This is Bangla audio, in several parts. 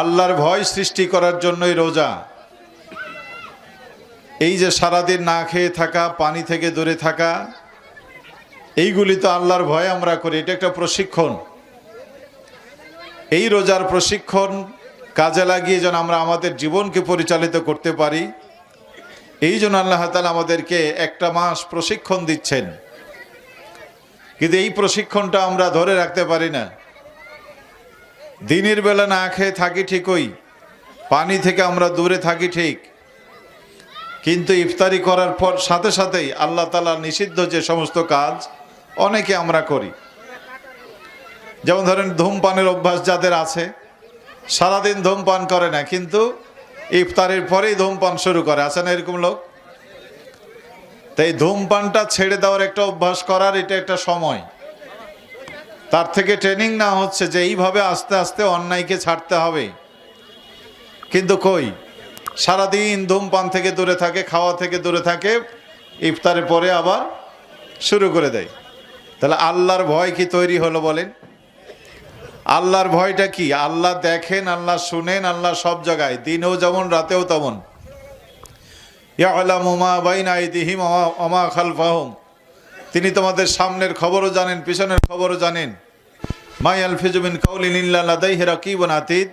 আল্লাহর ভয় সৃষ্টি করার জন্যই রোজা। এই যে সারাদিন না খেয়ে থাকা, পানি থেকে দূরে থাকা, এইগুলি তো আল্লাহর ভয় আমরা করি, এটা একটা প্রশিক্ষণ। এই রোজার প্রশিক্ষণ কাজে লাগিয়ে যেন আমরা আমাদের জীবনকে পরিচালিত করতে পারি, এই জন্য আল্লাহ তালা আমাদেরকে একটা মাস প্রশিক্ষণ দিচ্ছেন। কিন্তু এই প্রশিক্ষণটা আমরা ধরে রাখতে পারি না। দিনের বেলা না খেয়ে থাকি ঠিকই, পানি থেকে আমরা দূরে থাকি ঠিক। কিন্তু ইফতারি করার পর সাথে সাথেই আল্লাহ তালা নিষিদ্ধ যে সমস্ত কাজ অনেকে আমরা করি। যেমন ধরেন ধূমপানের অভ্যাস যাদের আছে, সারাদিন ধূমপান করে না, কিন্তু ইফতারের পরেই ধূমপান শুরু করে। আছে না এরকম লোক? তাই ধূমপানটা ছেড়ে দেওয়ার একটা অভ্যাস করার এটা একটা সময়। তার থেকে ট্রেনিং না হচ্ছে যে এইভাবে আস্তে আস্তে অন্যায়কে ছাড়তে হবে। কিন্তু কই? সারাদিন ধূমপান থেকে দূরে থাকে, খাওয়া থেকে দূরে থাকে, ইফতারের পরে আবার শুরু করে দেয়। তাহলে আল্লাহর ভয় কি তৈরি হলো বলেন? আল্লাহর ভয়টা কি? আল্লাহ দেখেন, আল্লাহ শুনেন, আল্লাহ সব জায়গায়, দিনেও যেমন, রাতেও তেমন। তিনি তোমাদের সামনের খবরও জানেন, পিছনের খবরও জানেন। মাই আলফিজুমিন কাউলিন ইল্লা লাদাইহি রাকিবুন আতীদ।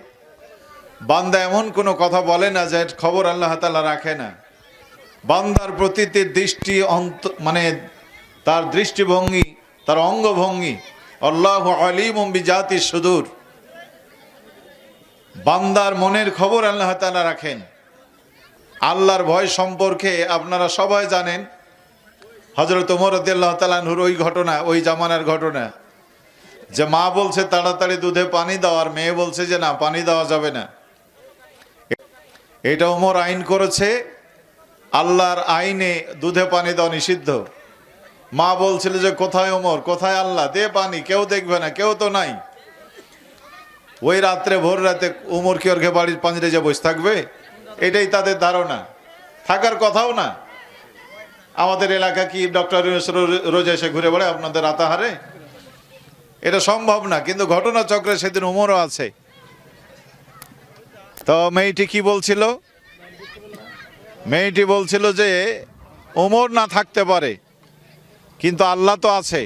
বান্দা এমন কোনো কথা বলে না যে খবর আল্লাহ তাআলা রাখে না। বান্দার প্রতিটি দৃষ্টি অন্ত মানে তার দৃষ্টিভঙ্গি, তার অঙ্গভঙ্গি আল্লাহ আলিম জাতি সুদূর। বান্দার মনের খবর আল্লাহ তাআলা রাখেন। আল্লাহর ভয় সম্পর্কে আপনারা সবাই জানেন। হজরত উমর রদিয়াল্লাহ তালানহুর ওই ঘটনা, ওই জামানার ঘটনা। যে মা বলছে তাড়াতাড়ি দুধে পানি দাও, আর মেয়ে বলছে যে না, পানি দেওয়া যাবে না। এটা ওমর আইন করেছে, আল্লাহর আইনে দুধে পানি দেওয়া নিষিদ্ধ। মা বলছিল যে, কোথায় ওমর কোথায় আল্লাহ? দে পানি, কেউ দেখবে না, কেউ তো নাই। ওই রাত্রে, ভোর রাতে উমর কি ওর ঘে বাড়ির পাঞ্জরে যে বসে থাকবে? এটাই তাদের ধারণা। থাকার কথাও না। আমাদের এলাকা কি? ডক্টর রোজ এসে ঘুরে বেড়ায় আপনাদের আতাহারে? এটা সম্ভব না, কিন্তু ঘটনা চক্রে সেদিন উমরও আছে। তো মেয়েটি কি বলছিল? মেয়েটি বলছিল যে ওমর না থাকতে পারে, কিন্তু আল্লাহ তো আছে।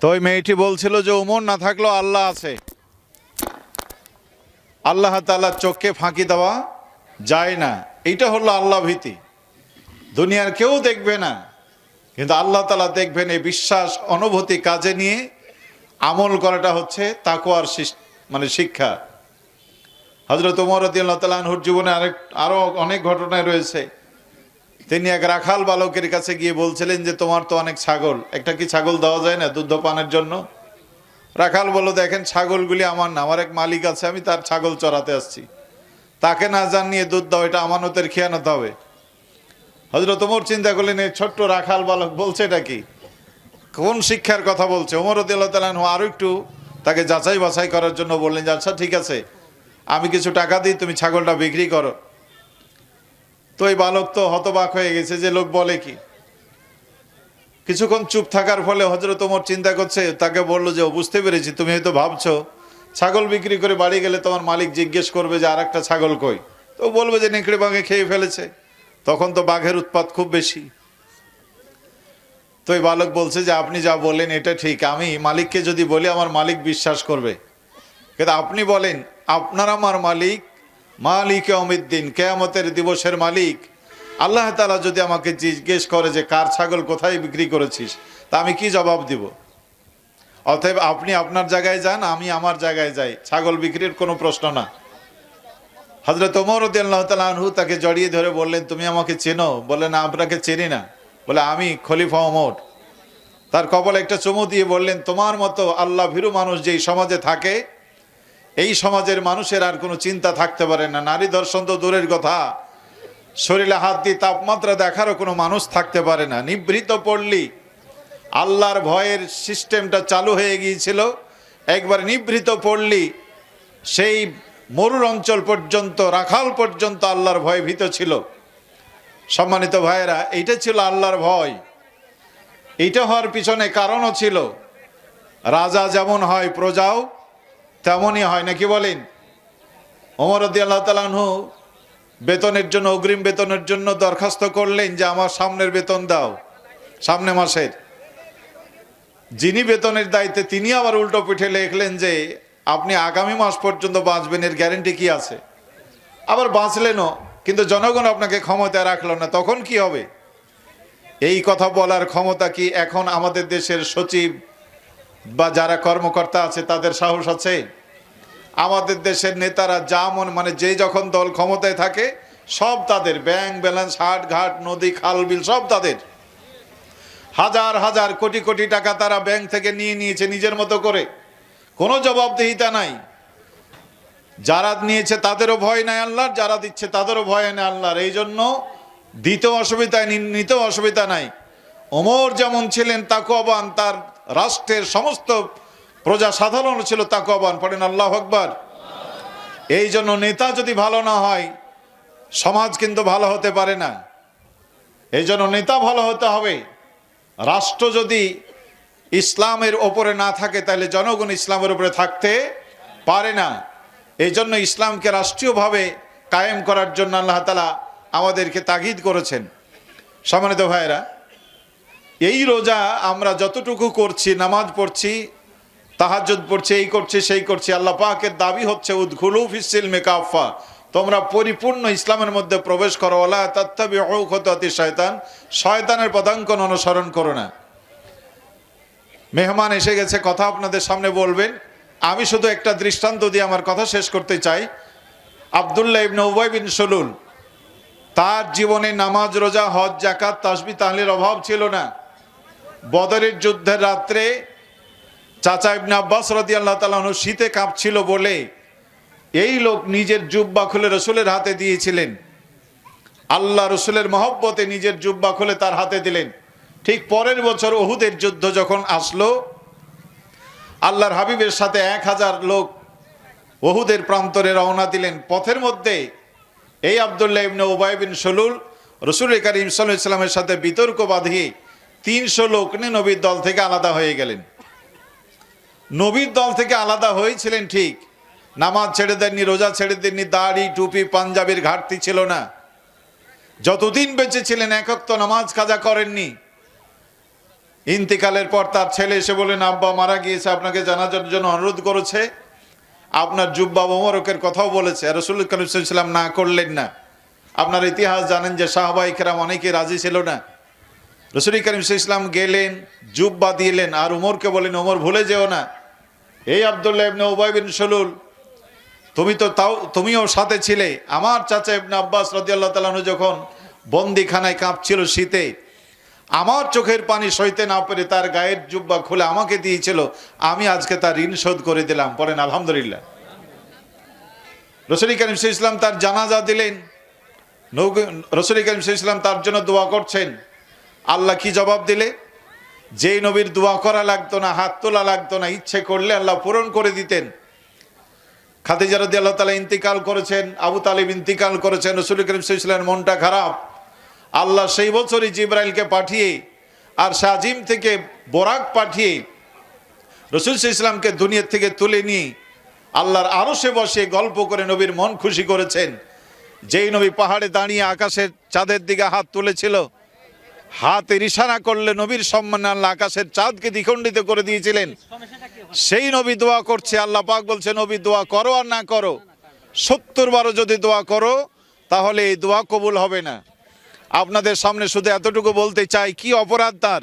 তো ওই মেয়েটি বলছিল যে ওমর না থাকলেও আল্লাহ আছে। আল্লাহ তাআলার চোখকে ফাঁকি দেওয়া যায় না। এইটা হলো আল্লাহ ভীতি। দুনিয়ার কেউ দেখবে না। কিন্তু আল্লাহ তালা দেখবেন এই বিশ্বাস অনুভূতি কাজে নিয়ে আমল করাটা হচ্ছে তাকুয়ার মানে শিক্ষা। হজরত উমর আল্লাহ তালাহুর জীবনে আরেক আরও অনেক ঘটনায় রয়েছে। তিনি এক রাখাল বালকের কাছে গিয়ে বলছিলেন যে, তোমার তো অনেক ছাগল। একটা কি ছাগল দেওয়া যায় না দুধ পানের জন্য? রাখাল বলল, দেখেন, ছাগলগুলি আমার না, আমার এক মালিক আছে, আমি তার ছাগল চড়াতে আসছি। তাকে না জানিয়ে দুধ দাও, এটা আমানতের খেয়ানত হবে। হজরত ওমর চিন্তা করলেন এই ছোট্ট রাখাল বালক বলছে এটা কি? কোন শিক্ষার কথা বলছে? ওমর তালানহু আরও একটু তাকে যাচাই বাছাই করার জন্য বললেন যে আচ্ছা ঠিক আছে। আমি কিছু টাকা দিই, তুমি ছাগলটা বিক্রি করো। তো এই বালক তো হতবাক হয়ে গেছে যে লোক বলে কি? কিছুক্ষণ চুপ থাকার ফলে হজরত ওমর চিন্তা করছে, তাকে বলল যে বুঝতে পেরেছি, তুমি হয়তো ভাবছ, ছাগল বিক্রি করে বাড়ি গেলে তোমার মালিক জিজ্ঞেস করবে যে আর একটা ছাগল কই? তো বলবে যে, নেকড়ে বাঘে খেয়ে ফেলেছে। তখন তো বাঘের উৎপাত খুব বেশি। তো এই বালক বলছে যে, আপনি যা বললেন এটা ঠিক। আমি মালিককে যদি বলি, আমার মালিক বিশ্বাস করবে। কিন্তু আপনি বলেন, আপনার আমার মালিক মালিক অমিদ্দিন কেয়ামতের দিবসের মালিক। আল্লাহ তালা যদি আমাকে জিজ্ঞেস করে যে, কার ছাগল কোথায় বিক্রি করেছিস? তা আমি কি জবাব দিব? অতএব আপনি আপনার জায়গায় যান, আমি আমার জায়গায় যাই। ছাগল বিক্রির কোনো প্রশ্ন না। হজরত ওমর আল্লাহ তালু তাকে জড়িয়ে ধরে বললেন, তুমি আমাকে চেনো? বলে না, আপনাকে চিনি না। বলে, আমি খলিফা ওমর। তার কপালে একটা চুমু দিয়ে বললেন, তোমার মতো আল্লাহ ভীরু মানুষ যেই সমাজে থাকে, এই সমাজের মানুষের আর কোনো চিন্তা থাকতে পারে না। নারী দর্শন তো দূরের কথা। শরীরে হাত দিয়ে তাপমাত্রা দেখারও কোনো মানুষ থাকতে পারে না। নিভৃত পড়লি আল্লাহর ভয়ের সিস্টেমটা চালু হয়ে গিয়েছিল। একবার নিভৃত পড়লি সেই মরুর অঞ্চল পর্যন্ত, রাখাল পর্যন্ত আল্লাহর ভয় ভীত ছিল। সম্মানিত ভাইয়েরা, এইটা ছিল আল্লাহর ভয়। এইটা হওয়ার পিছনে কারণও ছিল। রাজা যেমন হয় প্রজাও তেমনই হয়, নাকি বলেন? ওমর রদি আল্লাহ তালাহু বেতনের জন্য, অগ্রিম বেতনের জন্য দরখাস্ত করলেন যে, আমার সামনের বেতন দাও, সামনে মাসের। যিনি বেতনের দায়িত্বে, তিনি আবার উল্টো পিঠে লিখলেন যে আপনি আগামী মাস পর্যন্ত বাঁচবেন, এর গ্যারেন্টি কি আছে? আবার বাঁচলেনও, কিন্তু জনগণ আপনাকে ক্ষমতায় রাখল না, তখন কি হবে? এই কথা বলার ক্ষমতা কি এখন আমাদের দেশের সচিব বা যারা কর্মকর্তা আছে, তাদের সাহস আছে? আমাদের দেশের নেতারা যা মন মানে যে যখন দল ক্ষমতায় থাকে, সব তাদের, ব্যাংক ব্যালেন্স হাট ঘাট নদী, খাল বিল, সব তাদের। হাজার হাজার কোটি কোটি টাকা তারা ব্যাংক থেকে নিয়ে নিয়েছে নিজের মতো করে। কোনো জবাবদিহিতা নাই। যারা নিয়েছে তাদেরও ভয় নাই আল্লাহর যারা দিচ্ছে তাদেরও ভয় নেই আল্লাহর। এই জন্য দিতেও অসুবিধা নি- নিতেও অসুবিধা নাই। ওমর যেমন ছিলেন তাকুয়াবান তার রাষ্ট্রের সমস্ত প্রজা সাধারণ ছিল তাকুয়াবান পড়েন আল্লাহ আকবার। এই জন্য নেতা যদি ভালো না হয়, সমাজ কিন্তু ভালো হতে পারে না। এই জন্য নেতা ভালো হতে হবে। রাষ্ট্র যদি ইসলামের ওপরে না থাকে তাহলে জনগণ ইসলামের উপরে থাকতে পারে না। এই জন্য ইসলামকে রাষ্ট্রীয়ভাবে কায়েম করার জন্য আল্লাহ তালা আমাদেরকে তাগিদ করেছেন। সম্মানিত ভাইয়েরা, এই রোজা আমরা যতটুকু করছি, নামাজ পড়ছি, তাহাজ্জুদ পড়ছি, এই করছি, সেই করছি, আল্লাহ পাকের দাবি হচ্ছে উদ্ঘুলু ফিসিল মেকাফা তোমরা পরিপূর্ণ ইসলামের মধ্যে প্রবেশ করো ওলা তত্ত্ববি অতি শয়তান। শয়তানের পদাঙ্কন অনুসরণ করো না। মেহমান এসে গেছে, কথা আপনাদের সামনে বলবেন। আমি শুধু একটা দৃষ্টান্ত দিয়ে আমার কথা শেষ করতে চাই। আবদুল্লাহ ইবনে উবাই বিন সলুল, তার জীবনে নামাজ, রোজা, হজ জাকাত তাসবি তাহলির অভাব ছিল না। বদরের যুদ্ধের রাত্রে চাচা ইবনে আব্বাস রদি আল্লাহ তালাহ শীতে কাঁপছিল বলে এই লোক নিজের জুব্বা খুলে রসুলের হাতে দিয়েছিলেন। আল্লাহ রসুলের মহব্বতে নিজের জুব্বা খুলে তার হাতে দিলেন। ঠিক পরের বছর ওহুদের যুদ্ধ যখন আসলো, আল্লাহর হাবিবের সাথে এক হাজার লোক ওহুদের প্রান্তরে রওনা দিলেন। পথের মধ্যে এই আবদুল্লাহ ইবনে ওবাই বিন সলুল রসুল করিম ইসলামের সাথে বিতর্ক বাঁধিয়ে তিনশো লোক নিয়ে নবীর দল থেকে আলাদা হয়ে গেলেন। নবীর দল থেকে আলাদা হয়েছিলেন ঠিক। নামাজ ছেড়ে দেননি, রোজা ছেড়ে দেননি, দাড়ি, টুপি, পাঞ্জাবির ঘাটতি ছিল না। যতদিন বেঁচে ছিলেন একক তো নামাজ কাজা করেননি। ইন্তিকালের পর তার ছেলে এসে বলেন আব্বা মারা গিয়েছে, আপনাকে জানাজার জন্য অনুরোধ করেছে। আপনার জুব্বা মোমরকের কথাও বলেছে। রসুল কালিম না করলেন না। আপনার ইতিহাস জানেন যে সাহবাই কেরাম অনেকে রাজি ছিল না। রসুল করিম ইসলাম গেলেন, জুব্বা দিলেন আর উমরকে বলেন ওমর ভুলে যেও না। এই আবদুল্লাহ ইবনে ওবাই বিন সলুল, তুমি তো তাও, তুমিও সাথে ছিলে। আমার চাচা ইবনে আব্বাস রাদিয়াল্লাহু তাআলা যখন বন্দিখানায় কাঁপছিল শীতে আমার চোখের পানি সইতে না পেরে তার গায়ের জুব্বা খুলে আমাকে দিয়েছিল, আমি আজকে তার ঋণ শোধ করে দিলাম। পরেন আলহামদুলিল্লাহ। রসুল করিম ইসলাম তার জানাজা দিলেন। রসুল করিম ইসলাম তার জন্য দোয়া করছেন। আল্লাহ কি জবাব দিলে? যেই নবীর দোয়া করা লাগতো না, হাত তোলা লাগতো না, ইচ্ছে করলে আল্লাহ পূরণ করে দিতেন। খাদিজা আল্লাহ তালা ইন্তিকাল করেছেন, আবু তালিব ইন্তিকাল করেছেন, রসুল করিম ইসলামের মনটা খারাপ। আল্লাহ সেই বছরই জিব্রাইলকে পাঠিয়ে আর শাহিম থেকে বোরাক পাঠিয়ে রসুল ইসলামকে দুনিয়ার থেকে তুলে নিয়ে আল্লাহর আরও সে বসে গল্প করে নবীর মন খুশি করেছেন। যেই নবী পাহাড়ে দাঁড়িয়ে আকাশের চাঁদের দিকে হাত তুলেছিল হাতের ইশারা করলে নবীর সম্মানে আল্লাহ আকাশের চাঁদকে দ্বিখণ্ডিত করে দিয়েছিলেন। সেই নবী দোয়া করছে, আল্লাহ পাক বলছে, নবী, দোয়া করো আর না করো। সত্তর বারো যদি দোয়া করো, তাহলে এই দোয়া কবুল হবে না। আপনাদের সামনে শুধু এতটুকু বলতে চাই, কি অপরাধ তার?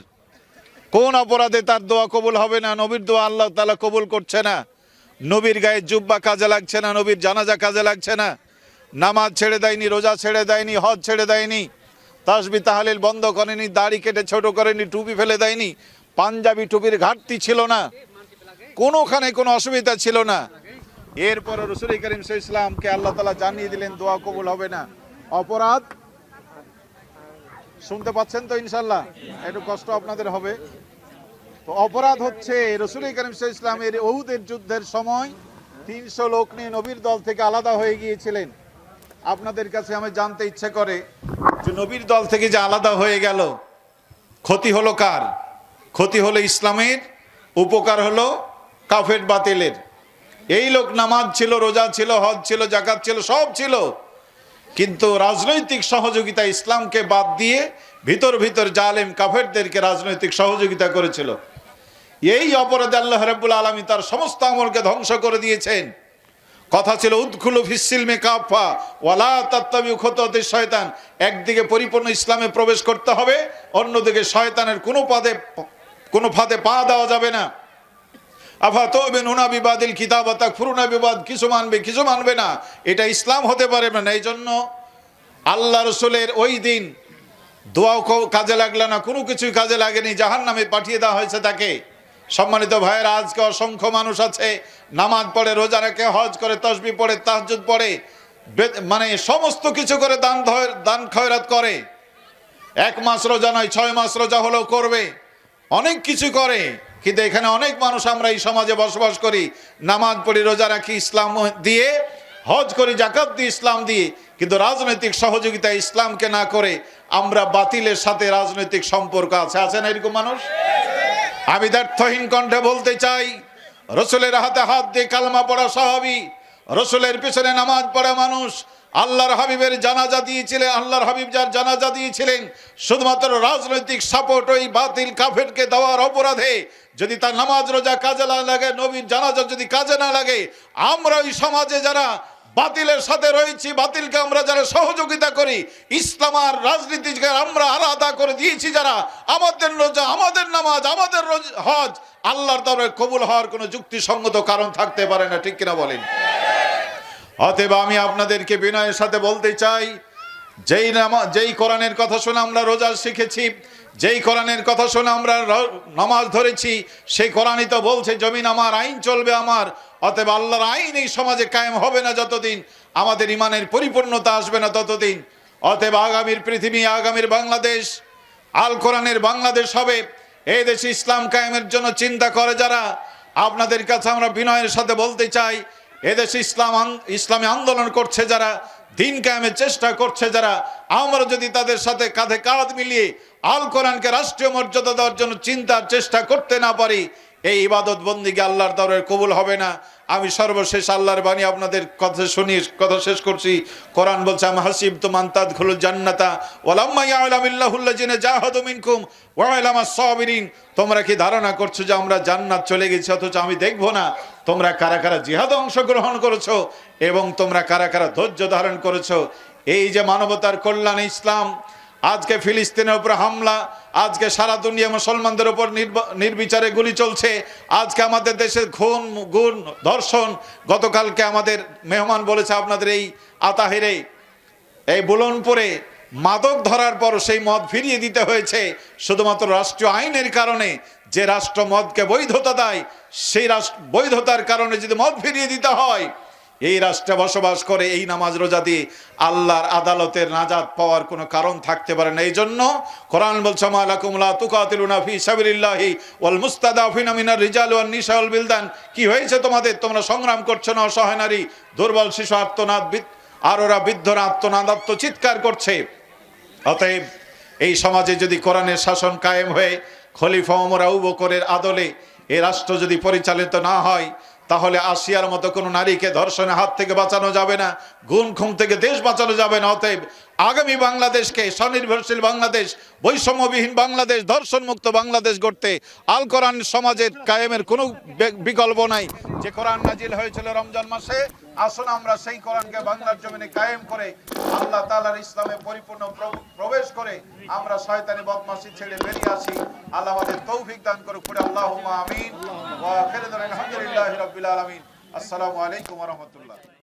কোন অপরাধে তার দোয়া কবুল হবে না? নবীর দোয়া আল্লাহ তালা কবুল করছে না। নবীর গায়ে জুব্বা কাজে লাগছে না, নবীর জানাজা কাজে লাগছে না। নামাজ ছেড়ে দেয়নি, রোজা ছেড়ে দেয়নি, হজ ছেড়ে দেয়নি। তাসবি তাহালিল বন্ধ করেনি, দাড়ি কেটে ছোট করেনি, টুপি ফেলে দেয়নি। পাঞ্জাবি টুপির ঘাটতি ছিল না। কোনোখানে কোনো অসুবিধা ছিল না। এরপর রসুল করিম ইসলামকে আল্লাহ তালা জানিয়ে দিলেন, দোয়া কবুল হবে না। অপরাধ শুনতে পাচ্ছেন তো ইনশাল্লাহ একটু কষ্ট আপনাদের হবে। তো অপরাধ হচ্ছে রসুল করিম ইসলামের ওহুদের যুদ্ধের সময় তিনশো লোক নিয়ে নবীর দল থেকে আলাদা হয়ে গিয়েছিলেন। আপনাদের কাছে আমি জানতে ইচ্ছে করে যে নবীর দল থেকে যে আলাদা হয়ে গেল, ক্ষতি হলো কার? ক্ষতি হলো ইসলামের, উপকার হলো কাফের বাতিলের। এই লোক নামাজ ছিল, রোজা ছিল, হজ ছিল জাকাত ছিল, সব ছিল। কিন্তু রাজনৈতিক সহযোগিতা ইসলামকে বাদ দিয়ে ভিতর ভিতর জালেম কাফেরদেরকে রাজনৈতিক সহযোগিতা করেছিল। এই অপরাধে আল্লাহ রাব্বুল আলমী তার সমস্ত আমলকে ধ্বংস করে দিয়েছেন। কথা ছিল, উদ্খুলু ফিসিলমে কাফা ওয়ালা তাত্তাবি খততে শয়তান। একদিকে পরিপূর্ণ ইসলামে প্রবেশ করতে হবে, অন্যদিকে শয়তানের কোনো পদে কোনো ফাঁদে পা দেওয়া যাবে না। বিবাদ, কিছু মানবে কিছু মানবে না। এটা ইসলাম হতে পারে না এই জন্য আল্লাহ রসুলের ওই দিন দোয়াও কাজে লাগল না, কোনো কিছুই কাজে লাগেনি জাহান নামে পাঠিয়ে দেওয়া হয়েছে তাকে। সম্মানিত ভাইয়েরা, আজকে অসংখ্য মানুষ আছে, নামাজ পড়ে, রোজা রাখে, হজ করে, তসবি পড়ে, তাহাজ্জুদ পড়ে মানে সমস্ত কিছু করে দান দান খয়রাত করে। এক মাস রোজা নয়, ছয় মাস রোজা হলেও করবে। অনেক কিছু করে। কিন্তু এখানে অনেক মানুষ আমরা এই সমাজে বসবাস করি। নামাজ পড়ি, রোজা রাখি, ইসলাম দিয়ে, হজ করি, জাকাত দিয়ে, ইসলাম দিয়ে। কিন্তু রাজনৈতিক সহযোগিতা ইসলামকে না করে আমরা বাতিলের সাথে রাজনৈতিক সম্পর্ক আছে। আছে না এরকম মানুষ? আমি দ্ব্যর্থহীন কণ্ঠে বলতে চাই, রসুলের হাতে হাত দিয়ে কালমা পড়া স্বাভাবিক, রসুলের পিছনে নামাজ পড়া মানুষ আল্লাহর হাবিবের জানাজা দিয়েছিলেন, আল্লাহর হাবিব যার জানাজা দিয়েছিলেন, শুধুমাত্র রাজনৈতিক সাপোর্ট ওই বাতিল কাফেরকে দেওয়ার অপরাধে। যদি তার নামাজ রোজা কাজে না লাগে, নবীর জানাজা যদি কাজে না লাগে, আমরা ওই সমাজে যারা বাতিলের সাথে রয়েছি, বাতিলকে আমরা যারা সহযোগিতা করি, ইসলাম আর রাজনীতিকে আমরা আলাদা করে দিয়েছি যারা, আমাদের রোজা, আমাদের নামাজ, আমাদের হজ, আল্লাহর দ্বারা কবুল হওয়ার কোনো যুক্তিসঙ্গত কারণ থাকতে পারে না, ঠিক কিনা বলেন? অতএব আমি আপনাদেরকে বিনয়ের সাথে বলতে চাই, যেই নামা, যেই কোরআনের কথা শুনে আমরা রোজা শিখেছি, যেই কোরআনের কথা শুনে আমরা নামাজ ধরেছি, সেই কোরআনই তো বলছে, জমিন আমার, আইন চলবে আমার। অতএব আল্লাহর আইন এই সমাজে কায়েম হবে না যতদিন, আমাদের ইমানের পরিপূর্ণতা আসবে না ততদিন। অতএব আগামীর পৃথিবী, আগামীর বাংলাদেশ, আল কোরআনের বাংলাদেশ হবে। এই দেশে ইসলাম কায়েমের জন্য চিন্তা করে যারা। আপনাদের কাছে আমরা বিনয়ের সাথে বলতে চাই এদেশে ইসলাম ইসলামে আন্দোলন করছে যারা, দিন কায়েমের চেষ্টা করছে যারা, আমরা যদি তাদের সাথে কাঁধে কাঁধ মিলিয়ে আল কোরআনকে রাষ্ট্রীয় মর্যাদা দেওয়ার জন্য চিন্তার চেষ্টা করতে না পারি এই ইবাদত বন্দিকে আল্লাহর দরের কবুল হবে না। আমি সর্বশেষ আল্লাহর বাণী আপনাদের কথা শুনি, কথা শেষ করছি। কোরআন বলছে, আম হাসিব তুমান তাদখুলুল জান্নাতা ওয়ালাম্মা ইয়ালামিল্লাহুল্লাযিনা জাহাদু মিনকুম ওয়া আলামাস সাবিরিন তোমরা কি ধারণা করছ যে আমরা জান্নাত চলে গেছি, অথচ আমি দেখব না? তোমরা কারা কারা জিহাদে অংশগ্রহণ করেছ এবং তোমরা কারা কারা ধৈর্য ধারণ করেছ? এই যে মানবতার কল্যাণ ইসলাম আজকে ফিলিস্তিনের উপর হামলা, আজকে সারা দুনিয়া মুসলমানদের উপর নির্ব- নির্বিচারে গুলি চলছে। আজকে আমাদের দেশে খুন, গুণ, ধর্ষণ, গতকালকে আমাদের মেহমান বলেছে আপনাদের এই আতাহেরে, এই বুলনপুরে মাদক ধরার পর সেই মদ ফিরিয়ে দিতে হয়েছে। শুধুমাত্র রাষ্ট্রীয় আইনের কারণে যে রাষ্ট্র মদকে বৈধতা দেয়, সেই রাষ্ট্র বৈধতার কারণে যদি মদ ফিরিয়ে দিতে হয় এই রাষ্ট্রে বসবাস করে, এই নামাজ রোজা দিয়ে আল্লাহর আদালতের নাজাদ পাওয়ার কোনো কারণ থাকতে পারে না। এই জন্য কোরআন বলছে বিলদান। কি হয়েছে তোমাদের? তোমরা সংগ্রাম করছ না, অসহায় নারী, দুর্বল শিশু, আত্মনাদ আর ওরা বৃদ্ধরা আত্মনাদ আত্মচিৎকার করছে। অতএব এই সমাজে যদি কোরআনের শাসন কায়েম হয়ে খলিফা ওমর আবু বকরের আদলে এ রাষ্ট্র যদি পরিচালিত না হয় তাহলে আসিয়ার মতো কোনো নারীকে ধর্ষণের হাত থেকে বাঁচানো যাবে না গুণ খুম থেকে দেশ বাঁচানো যাবে না, অতএব আগামী বাংলাদেশকে স্বনির্ভরশীল বাংলাদেশ, বৈষম্যবিহীন বাংলাদেশ ধর্ষণ মুক্ত বাংলাদেশ গড়তে আল কোরআন সমাজের কায়েমের কোনো বিকল্প নাই। যে কোরআন নাজিল হয়েছিল রমজান মাসে, আসুন আমরা সেই কোরআনকে বাংলার জমিনে কায়েম করে আল্লাহ তালার ইসলামে পরিপূর্ণ প্রবেশ করে আমরা শয়তানি বদমাসি ছেড়ে বেরিয়ে আসি। আল্লাহ আমাদের তৌফিক দান করুক, পড়ে আল্লাহুম্মা আমিন। আসসালামু আলাইকুম রাহমাতুল্লাহ।